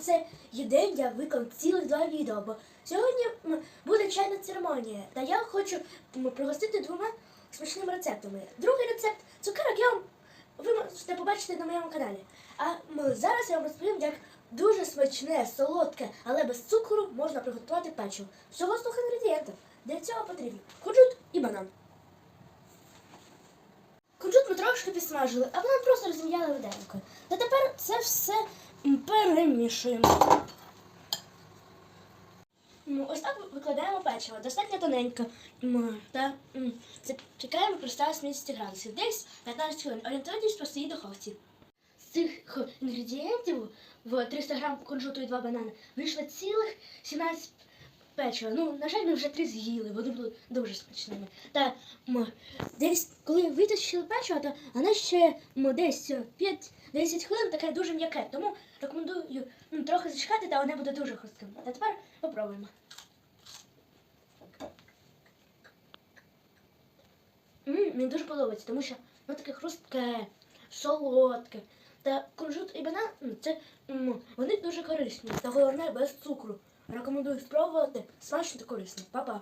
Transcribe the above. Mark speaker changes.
Speaker 1: цей день я виклав цілих два відео, бо сьогодні буде чайна церемонія, та я хочу пригостити двома смачними рецептами. Другий рецепт цукерок я вам ви можете побачити на моєму каналі. А зараз я вам розповім, як дуже смачне, солодке, але без цукру можна приготувати печиво. Всього з двох інгредієнтів. Для цього потрібні кунжут і банан. Кунжут ми трошки підсмажили, а банан просто розім'яли виделкою. Та тепер це все перемішуємо. Ну, ось так викладаємо печиво, достатньо тоненько. Та чекаємо при 180 градусів. Десь 15 хвилин. Орієнтуйтесь по своїй духовці. З цих інгредієнтів в 300 грам кунжуту і 2 банани вийшло цілих 17 печива. Ну, на жаль, ми вже три з'їли, вони були дуже смачними. Та м, десь, коли витащили печиво, то воно ще м, десь 5-10 хвилин таке дуже м'яке. Тому рекомендую м, трохи зачекати, та воно буде дуже хрустким. А тепер попробуємо. Мені дуже подобається, тому що воно таке хрустке, солодке. Та кунжут і банан це вони дуже корисні. Та головне без цукру. Рекомендую спробувати. Смачно та корисно. Па-па.